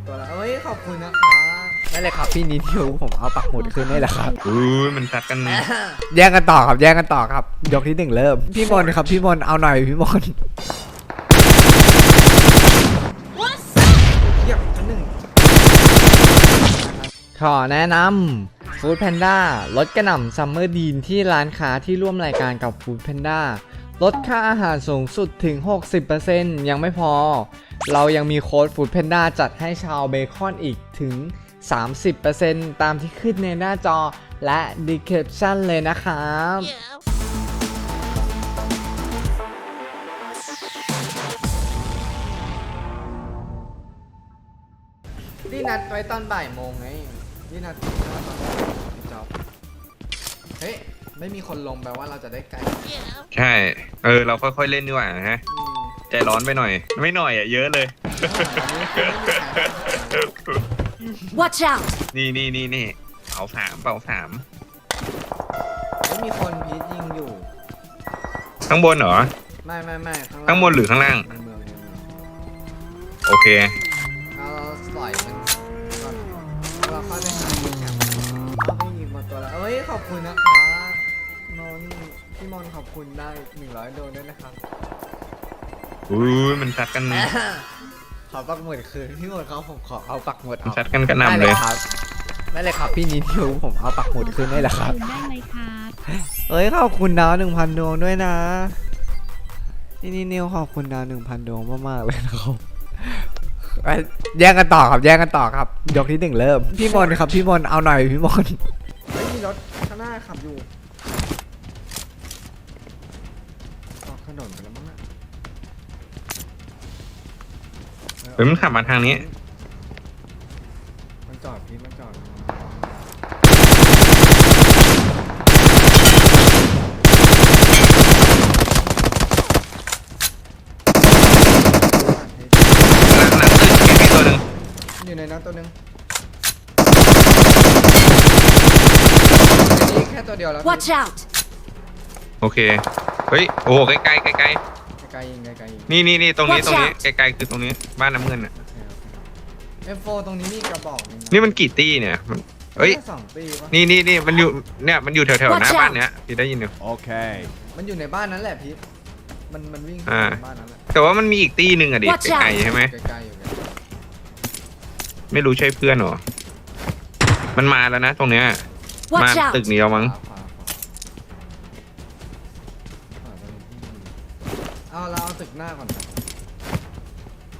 ดตัวแล้วเอ้ยขอบคุณนะคะนั่นเลยครับพี่นิทิวผมเอาปักหมุดขึ้นได้แล้วครับอุ้ยมันซัดกันแย่งกันต่อครับแย่งกันต่อครับ ยกที่หนึ่งเริ่ม พี่มนครับพี่มนเอาหน่อยพี่มนเยี่ยมชั้นหนึ่งขอแนะนำฟู้ดแพนด้าลดกระหน่ำซัมเมอร์ดีนที่ร้านค้าที่ร่วมรายการกับฟู้ดแพนด้า ลดค่าอาหารสูงสุดถึง 60%ยังไม่พอ เรายังมีโค้ดฟูดแพนด้าจัดให้ชาวเบคอนอีกถึง 30%ตามที่ขึ้นในหน้าจอและ description เลยนะครับนี่นัดไว้ตอนบ่ายโมงไงนี่นัดตอนบ่ายจอบเฮ้ย ไม่มีคนลงแปลว่าเราจะได้ไกลใช่ เออ เราค่อยๆเล่นดีกว่าฮะอืมใจร้อนไปหน่อย ไม่หน่อยอะ เยอะเลย อันนี้คือไม่มีใคร Watch out! นี่นี่นี่นี่เป่าสามเป่าสามไม่มีคนพีทยิงอยู่ ข้างบนเหรอ ไม่ไม่ไม่ข้างล่างข้างบนหรือข้างล่าง ในเมืองในเมืองโอเค เอาเราปล่อยมันก่อนเราค่อยไปหายิงกันเอาไปยิงมาตัวแล้วเอ้ยขอบคุณนะคะนน ท์พี่มนต์ขอบคุณได้หนึ่งร้อยโดนด้วยนะครับ อุ้ยมันซัดกัน ขอปักหมุดคืนพี่หมดเขาผมขอเอาปักหมุดมันเอาซัดกันกระหได้น่ำเลเลยยครับได้เลยครับพี่นิทิวผมเอาปักหมุดคืนได้แล้วครับ ได้ไหมครับเอ้ยขอบคุณดาวหนึ่งพันดวงด้วยนะ นี่นี่นิวขอบคุณดาวหนึ่งพันดวงมากๆเลยนะครับเอ้ยแย่งกันต่อครับแย่งกันต่อครับ ยกที่หนึ่งเริ่ม พี่มนต์ครับพี่มนต์เอาหน่อยพี่มนต์ไม่มีรถข้างหน้าขับอยู่ ฮ้ยมันขับมาทางนี้ มันจอดพี่มันจอดหลังหลังตึกแค่ตัวหนึ่งอยู่ในนั้นตัวหนึ่งอันนี้แค่ตัวเดียวแล้ว Watch out! โอเค เฮ้ย โอ้โหใกล้ๆใกล้ ไกลๆยิงไกลๆยิงๆนี่นี่นี่ตรงนี้ Watch ตรงนี้ out ไกลๆคือตรงนี้ บ้านน้ำเงินอะโอเคโอเค M4 ตรงนี้มีกระบอกหงะนี่มันกี่ตี้เนี่ยมันเฮ้ย แค่สองปีปะนี่นี่นี่มันอยู่ เนี่ย มันอยู่แถวๆห Watch น้า out บ้านเนี้ยพี่ได้ยินอยู่ Okay. มันอยู่ในบ้านนั้นแหละพีทมันมันวิ่งอ่าในบ้านนั้นแหละแต่ว่ามันมีอีกตี้หนึ่งอะดิ Watch out ไกลๆใช่ไหม ไกลๆอยู่ไกลไม่รู้ใช่เพื่อนเหรอ มันมาแล้วนะ ตรงเนี้ย มา Watch ตึก out! นี้แล้วมั้งขวา เอาเราเอาตึกหน้าก่อนนะ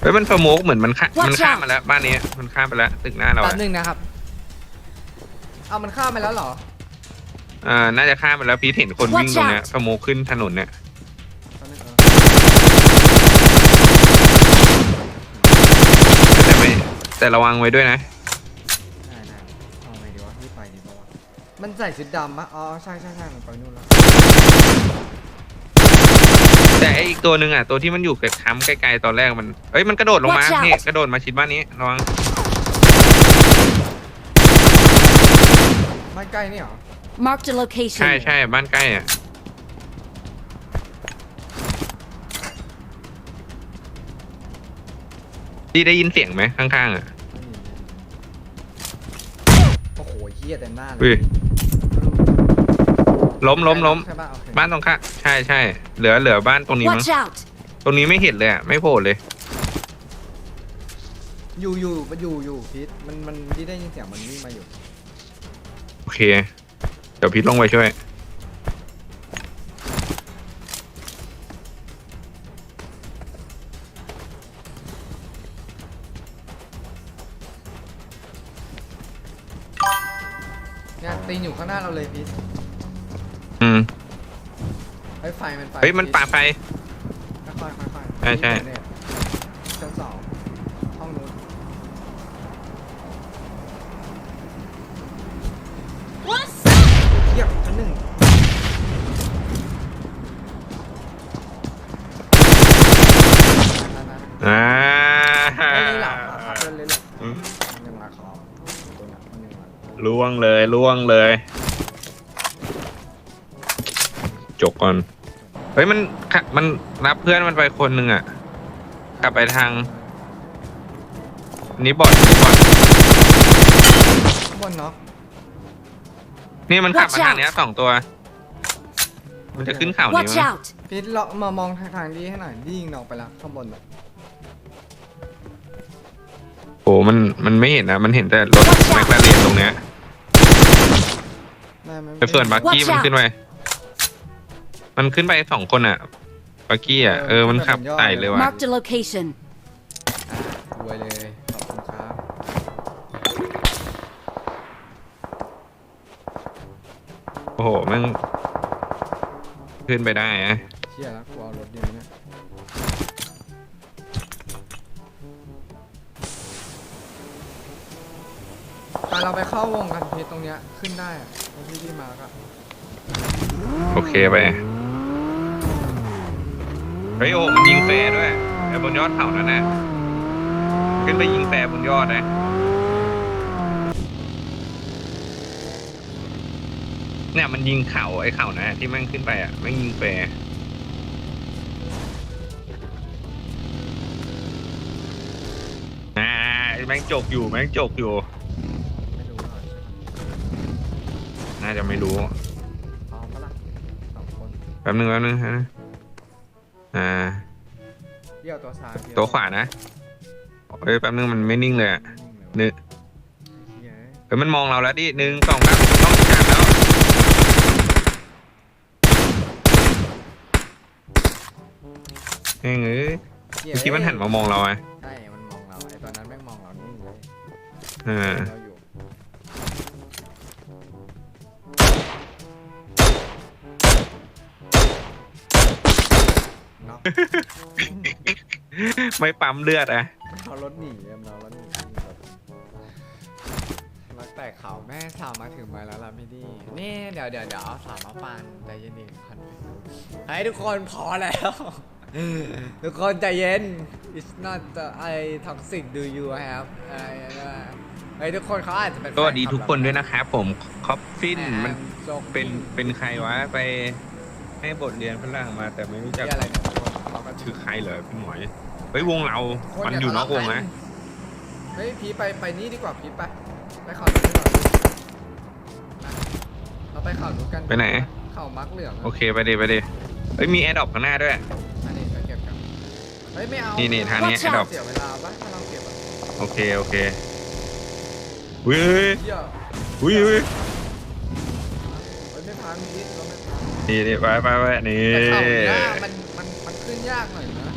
เฮ้ยมันสโมกเหมือนมันข้า Watch มันข้าม out มาแล้วบ้านนี้มันข้ามไปแล้วตึกหน้าเราแป๊อะบนึงนะครับเอามันข้ามไปแล้วเหรออ่าน่าจะข้ามไปแล้วพี่เห็นคนวิ่ง Watch ตรงเนี้ย out สโมกขึ้นถนนเนี่ยแป๊บนึงเออแต่ไม่แต่ระวังไว้ด้วยนะ ได้ได้เอาไงดีวะรีบไปดีป่าวะมันใส่ชุดดำปะอ๋อใช่ใช่ใช่มันไปนู่นแล้ว แต่ไออีกตัวหนึ่งอะตัวที่มันอยู่กับค้ำไกลๆตอนแรกมันเอ้ยมันกระโดดลงมา Watch out นี่กระโดดมาชิดบ้านนี้ระวังบ้านใกล้นี่เหรอ Marked a location. ใช่ใช่บ้านใกล้อะที่ได้ยินเสียงไหมข้างๆอะโอ้โหเฮียเต็มหน้าเลอุ้ยย ล้มล้มล้ม ใช่ปะโอเคบ้านตรงข้างใช่ใช่เหลือเหลือบ้านตรงนี้มั้ง Watch out! ตรงนี้ไม่เห็นเลยอะไม่โผล่เลย อยู่อยู่มันอยู่อยู่พีทมันมันที่ได้ยินเสียงมันวิ่งมาอยู่โอเค เดี๋ยวพีทลงไปช่วย เนี่ยตีนอยู่ข้างหน้าเราเลยพีท มันไฟเฮ้ยมันปาไฟ ค่อยๆค่อยๆใช่ใช่ เนี่ยชั้นสองห้องนู้นเทียบชั้นหนึ่งนั่นๆๆอ่าเล่นเลยเหรอครับเล่นเลยเหรออืมมันยังมาคอตัวเนี้ยมันยังมาล่วงเลยล่วงเลย จกก่อน เฮ้ยมันขะมันรับเพื่อนมันไปคนหนึ่งอะกลับไปทางนี่บอดนี่บอดข้างบนเนาะนี่มันขับมา Watch ทาง out เนี้ยสองตัว มันจะขึ้นเขานี้ Watch มั้ย out! พีทเลาะมามองทางทางดีให้หน่อยดียิงนอกไปแล้วข้างบนอะโอ้มันมันไม่เห็นนะมันเห็นแต่รถ Watch out แมคลาเรนตรงเนี้ยไม่ไม่แต่ส่วนบักกี้ Watch มัน out ขึ้นไป มันขึ้นไปสองคนอะบักกี้อะ เออ มันขับไต่เลยว่ะ Marked a location. รวยเลย ขอบคุณครับ โอ้โหมันขึ้นไปได้อะเชี่ยแล้วกูเอารถดีไหมเนี่ยไปเราไปเข้าวงกันพีทตรงเนี้ยขึ้นได้อะตรงที่ที่มาร์กอะ โอเคไป เฮ้ยโอ้มันยิงแฟร์ด้วยไอ้บนยอดเขานั่นน่ะขึ้นไปยิงแฟร์บนยอดนะเนี่ยมันยิงเข่าไอ้เข่านะที่แม่งขึ้นไปอะแม่งยิงแฟร์อ่าแม่งจกอยู่แม่งจกอยู่ไม่รู้หรอกใช่ปะน่าจะไม่รู้เอาปะล่ะสองคนแป๊บนึงแป๊บนึงฮะ อ่า เดี่ยวตัวซ้ายเดี่ยตัวขวานะเฮ้ยแป๊บนึงมันไม่นิ่งเลยอะนิ่งเลยวะนึกเหี้ยเฮ้ยมันมองเราแล้วดิหนึ่งสองสามต้องจับแล้วเฮ้ยเอ้ยเหี้ยเมื่อกี้มันหันมามองเราไงใช่ มันมองเราไอ้ตอนนั้นแม่งมองเรานิ่งเลยเออ เราอยู่ ไม่ปั๊มเลือดอะเอารถหนีเอ็มเรารถหนีรักแต่ข่าวแม่สาวมาถึงมาแล้วล่ะพี่ดีนี่เดี๋ยวเดี๋ยวเดี๋ยวเอาสาวมาฟันใจเย็นๆคันเฮ้ยทุกคนพอแล้ว ทุกคนใจเย็น it's not the I toxic do you have อะไรนะเฮ้ยทุกคนเขาอาจจะเป็นสวัสดีแฟคลับทุกคนด้วยนะครับผมคอฟฟินแอมันโจกเป็นเป็นใครวะไปให้บทเรียนฝรั่งมาแต่ไม่รู้จักเหี้ยอะไรเนี่ยทุก คนเขาก็ชื่อใครเหรอพี่หมอยเฮ้ยวงเราโคตรมันอยู่นอกวงนะเฮ้ยพีไปไปนี่ดีกว่าพีไปไปเขานู้นดีกว่านะเราไปเขานู้นกันไปไหนเขามักเหลืองะโอเคไปดิไปดิเฮ้ยมีแอดดอปข้างหน้าด้วย อันนี้ไปเก็บกันเฮ้ยไม่เอานี่นี่ทางนี้ Watch แอดดอปเสียเวลาปะถ้าเราเก็บอะโอเคโอเคอุ้ยเฮ้ยเหี้ยอุ้ยอุ้ยเฮ้ยไม่พังพีเราไม่พังนี่นี่ไปไปไปนี่แต่เขาหน้ามันมันมันขึ้น ยากหน่อยนะ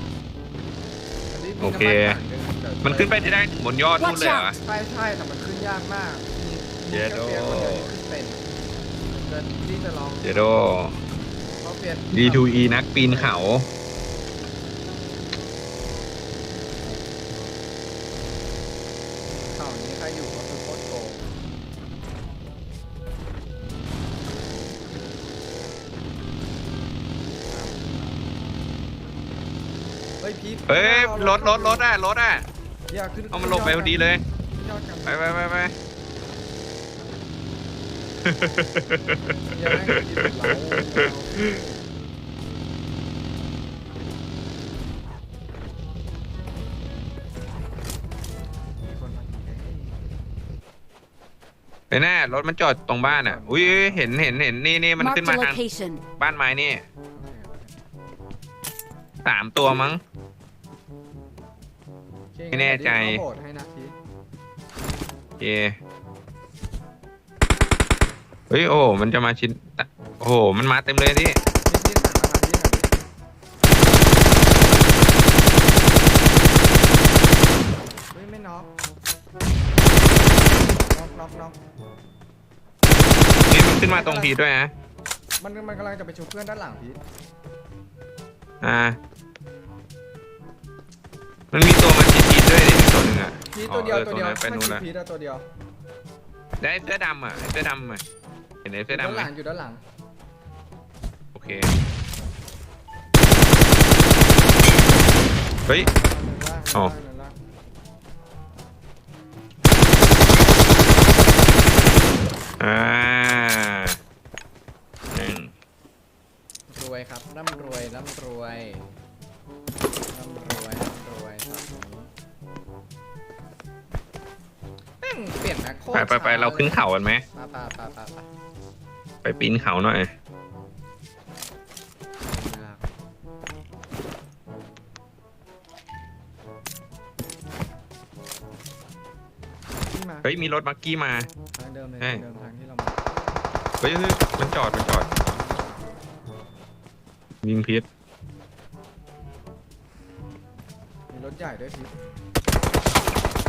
อันนี้มีโอเคน้ำมันถังหงเดี๋ยวมันขึ้นไปที่ได้ถึงบนยอดนู่นเลยเหรอ ใช่ใช่แต่มันขึ้นยากมากมีมีเดี๋ยว แค่เปียคนเดียวที่ขึ้นเป็นเดี๋ยวที่จะลองเดี๋ยวโด เพราะเปีย D2E นักปีนเขา รถรถรถอะรถอะอย่าขึ้นเอามันลงไปพอดีเลยขึ้นยอดกันไปไปไปไปอย่าให้มันกินเรามีคนมากินเฮ้ยไปแน่รถมันจอดตรงบ้านอะ อุ้ยเห็นเห็นเห็นนี่นี่มัน Marked ขึ้น a มาทาง location. บ้านไม้นี่โอเคโอเค สามตัวมั้งโอเค ไม่แน่ใจ เดี๋ยวเอาโบสถ์ให้นะพีทโอเคเฮ้ยโอ้โหมันจะมาชิ้นโอ้โหมันมาเต็มเลยที่พีทพีทหันมาทางนี้หน่อยดิเฮ้ยไม่น็อกน็อกน็อกน็อกนี่มันขึ้นมาตรงพีด้วยนะมันมันกำลังจะไปชุบเพื่อนด้านหลังพีทอ่า มันมีตัวมาชิดพีด้วยดิตัวหนึ่งอะพีทตัวเดียวอ๋อออตัวเดียวนั้นไปไม่นู่นใช่ละพีทอะตัวเดียวได้เสื้อดำอะไอ้เสื้อดำอะเห็นไอ้อเสื้อยู่ด้านดำไหหมลังอยู่ด้านหลังโอเคเฮ้ย ด้านล่างอ๋อ ด้านล่างอ่าหนึ่งรวยครับร่ำรวยร่ำรวย ร่ำรวยร่ำรวยครับผมม่งเปลี่ยนแม็กโคตไปไปไปเราขึ้นเขากันไหม ไปไปไปไปไป ไปปีนเขาหน่อยขึ้นมาเฮ้ย มีรถบักกี้มา ทางเดิมเลยเอ้ยทางเดิมทางที่เรามาเฮ้ยเฮ้ยมันจอด มันจอดยิงพิษ ถใหญ่ด้วยพี่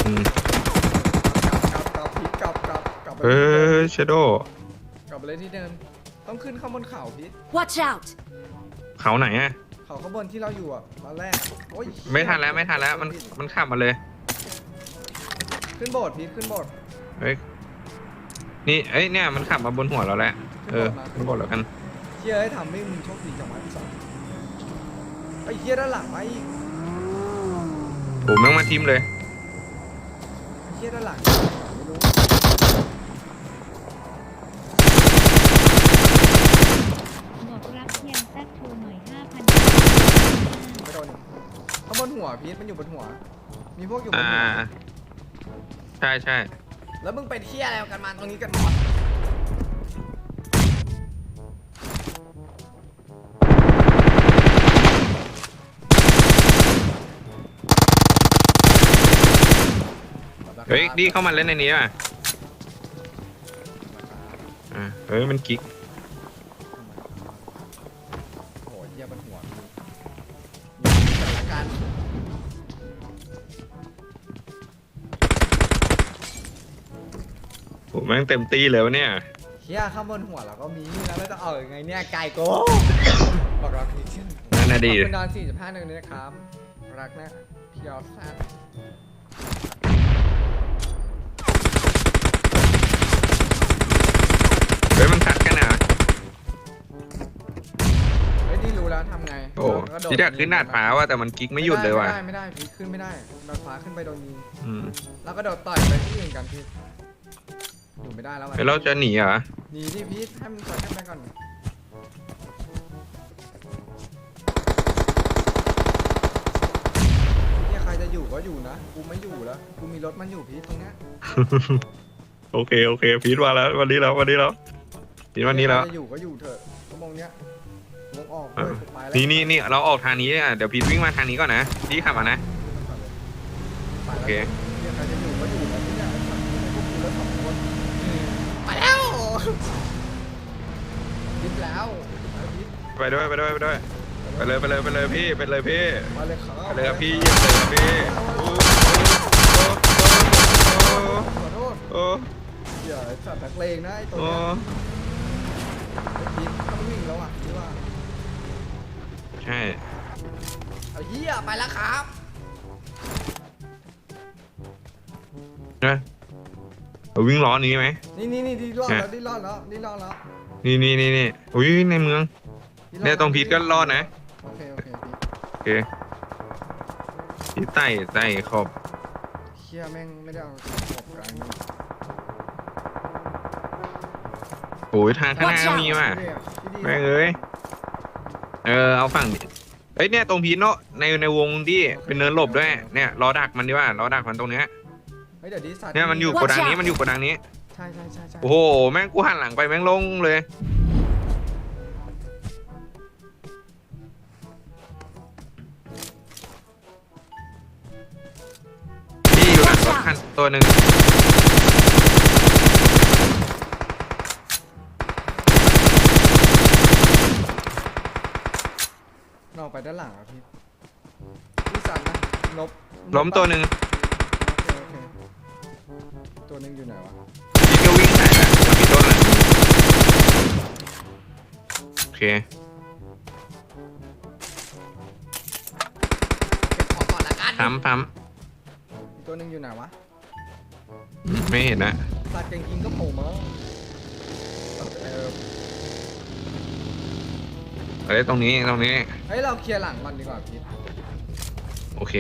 อืมกลับกลับกลับพี่กลับกลับกลับไปเอที่เดิอมเชโดกลับไปเลยที่เดิม ต้องขึ้นข้างบนเขาพี่ Watch out! เขาไหนอะเขาข้างบนที่เราอยู่อะตอนแรกอะโอ้ยไม่ทันแล้วไม่ทันแล้วมันมันขับมาเลย ขึ้นโบสถ์พี่ขึ้นโบสถ์เฮ้ยนี่เอ้ยเนี่ยมันขับมาบนหัวเราแล้วเออขึ้นบนแล้วกันเฮียให้ทำให้มึงโชคดีจังหวะที่สองไอ้เฮียด้านหลังมา อีกโอ้แม่งมาทิมเลยไอ้เฮียด้านหลังไม่รู้บอกรักเพียงแซกโทรหน่อย5,000ไม่โดนอีกข้างบนหัวพีทมันอยู่บนหัว มีพวกอยู่บนอ่า หัวใช่ใช่แล้วมึงไปเที่ยอะไรกันมาตรงนี้กันหมด เฮ้ยดีเข้ามาเล่นในนี้ป่ะอ่าเฮ้ยมันกิ๊กโอ้โหเยี่ยบนหัวพี่มีสถานการณ์โอ้แม่งเต็มตีเลยวะเนี่ยเฮียข้างบนหัวเราก็มีแล้วเราจะเอายังไงเนี่ยไก่โก้บอกรักพี่ชื่อนั่นน่ะขดีอบคุณดอน45หนึ่งด้วยนะครับ รักนะพี่ยอดแซด ไงโอ้เราก็โดดที่อยากขึ้นดาดฟ้าว่ะแต่มันกิ๊กไม่หยุดเลยว่ะ ไม่ได้ไม่ได้พี่ขึ้นไม่ได้ดาดฟ้าขึ้นไปโดนยิงอืมแล้วก็โดดต่อยไปที่อื่นกันพี่อยู่ไม่ได้แล้วอะเฮ้ยเราจะหนีเหรอ หนีที่พีทให้มันต่อยขึ้นไปก่อนเนี่ยใครจะอยู่ก็อยู่นะกูไม่อยู่แล้วกูมีรถมันอยู่พีทตรงเนี้ยโอเคโอเคพีทมาแล้ววันนี้แล้ววันนี้แล้วพีทวันนี้แล้วใครจะอยู่ก็อยู่เถอะชั่วโมงเนี้ย วงออกเลยกูไปแล้วนี่นี่นี่เราออกทางนี้อะเดี๋ยวพีทวิ่งมาทางนี้ก่อนนะพี่ขับมานะ ไปโอแล้วเคเนี่ยใครจะอยู่ก็อยู่แล้วที่เนี่ยไอ้สัตว์พวกกูแล้วสองคนไปแล้วยิบแล้วไปยิบไปด้วยไปด้วยไปด้วยไปเลยไปเลยไปเลยพี่ไปเลยพี่มาเลยครับไปเลยครับพี่เหยียบเลยครับพี่โอ้โอ้โอ้ขอโทษโอ้อย่าไอ้สัตว์นักเลงนะไอ้ตัวโอ้เนี้ยไอ้พีทต้องวิ่งแล้วอะที่ว่า ใช่เอาเหี้ยไปแล้วครับ นะเราวิ่งล้อนี้ไหม นี่นี่นี่ดีรอดเนี่ยแล้วดีรอดแล้วดีรอดแล้วนี่นี่นี่นี่อุ้ยในเมืองดีอดเนี่ยตรงพีทก็รอดนะโอเคโอเคพีทโอเคพีทไต่ไต่ขอบเชี่ยแม่งไม่ได้เอาขอบกลางนี่โอ้ยทางข้างหน้าก็มีว่ะพี่ดีแม่งเอ้ย เออเอาฝั่งดิเฮ้ยเนี่ยตรงพีทเนาะในในวงดิเป็นเนินหลบด้วยเนี่ยล้อดักมันดีว่าล้อดักมันตรงเนี้ยเฮ้ยเดี๋ยวดีสัตว์เนี่ยมันอยู่โก Watch ดังนี้ out มันอยู่โกดังนี้ใช่ใช่ใช่ใช่โอ้โหแม่งกูหันหลังไปแม่งลงเลยพี่อยู่หลังรถคันตัวหนึ่ง อกไปด้านหลังอะพี่พี่สันนะลบล้มตัวหนึ่งโอเคโอเคตัวหนึ่งอยู่ไหนวะพี่ก็วิ่งใส่แล้วแล้วพี่โดนหลังโอเคเก็บของก่อนละกันซ้ำซ้อีกตัวหนึ่งอยู่ไหนวะำไม่เห็นนะสัตว์เก่งจริงก็โผล่มาเออ เอ้ยตรงนี้ตรงนี้ เฮ้ยเราเคลียร์หลังก่อนดีกว่าพี่โอเค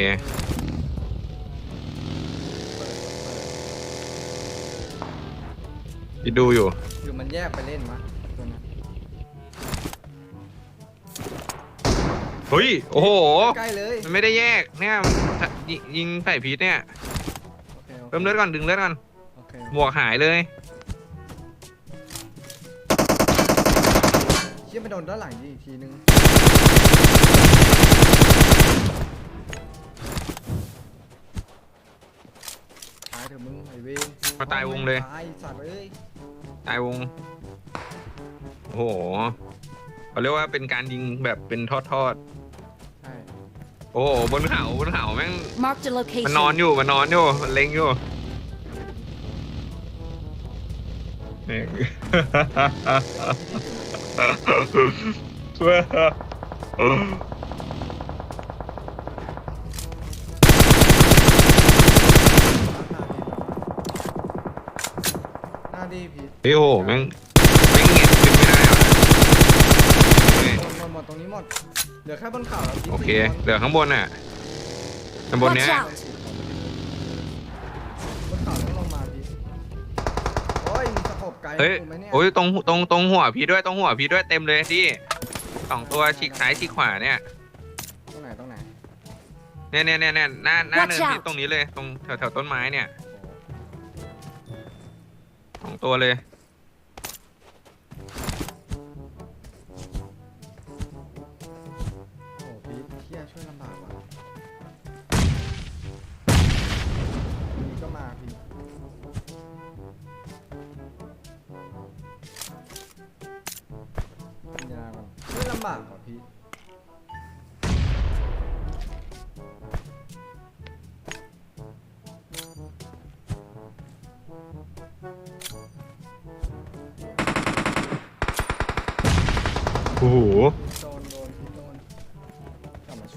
พี่ดูอยู่หรือมันแยกไปเล่นมะตัวนั้นเฮ้ย โอ้โห ใกล้เลยมันไม่ได้แยก เนี่ยยิยิงใส่พีทเนี่ย โอเคโอเคเริ่มเลือดก่อนดึงเลือดก่อน โอเคหมวกหายเลย โดนด้านหลังยิงอีกทีนึง ตายเถอะมึงไอเวนมาตายวงเลย ตายสัตว์เอ้ย ตายวง โอ้โหเขาเรียกว่าเป็นการยิงแบบเป็นทอดใช่ ๆโอ้โหบนเขาบนเขาแม่ง Marked a มันนอน location. อยู่มันนอนอยู่มันเล็งอยู่นี่ หน้าดีพีทเฮ้ยโอ้โหแม่งแม่งเงียบขึ้นไม่ได้หรอเฮ้ยหมดหมดหมดตรงนี้หมดเหลือแค่บนเขาแล้วพีทโอเค สี่นเหลือข้างบนน่ะข้างบนเนี้ย Watch out เฮ้ยกูไหมเนี่ยโอ้ยตรงตรงตรงหัวพี่ด้วยตรงหัวพี่ด้วยเต็มเลยที่สองตัวฉีกซ้ายฉีกขวาเนี่ยตรงไหนตรงไหนเนี่ยเนี่ยเนี่ยเนี่ยหน้าหน้า Watch เนิน out พี่ตรงนี้เลย ตรงแถวแถวต้นไม้เนี่ยโอ้โหสองตัวเลย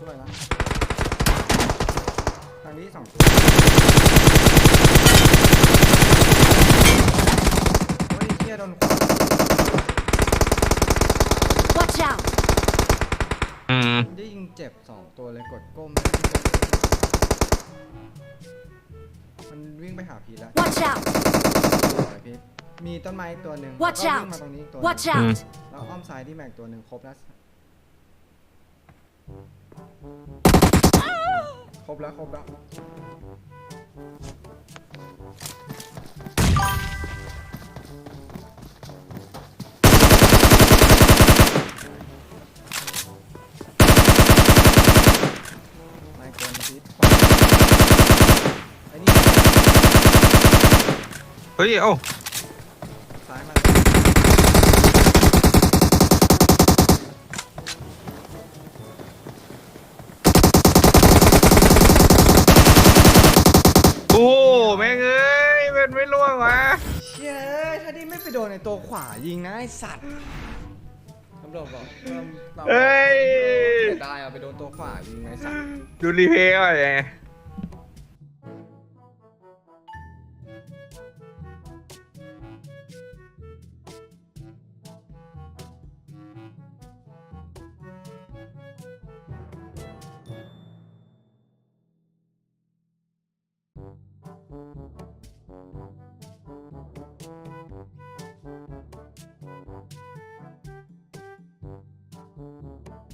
ช่วยแล้วทางนี้สองตัวโอ้ยเที่ยโดนขวา Watch out! อืมได้ยิงเจ็บสองตัวเลยกดก้มมันวิ่งไปหาพีทแล้ว Watch out! สวยพีทมีต้นไม้อีกตัวหนึ่ง Watch แล้วก็ out วิ่งมาตรงนี้อีกตัวหนึ่ง Watch out! แล้วอ้อมซ้ายที่แม็กตัวหนึ่งครบแล้ว ครบแล้วครบแล้ว ไม่เกินพีทไอ้นี่ เฮ้ย เอ้า ไม่ไปโดนในตัวขวายิงนะไอสัตว์ตำรวจบอกเอิ่มเราเฮ้ยเสียดายอะไปโดนตัวขวายิงไงสัตว์ดูรีเพย์ก่อนไง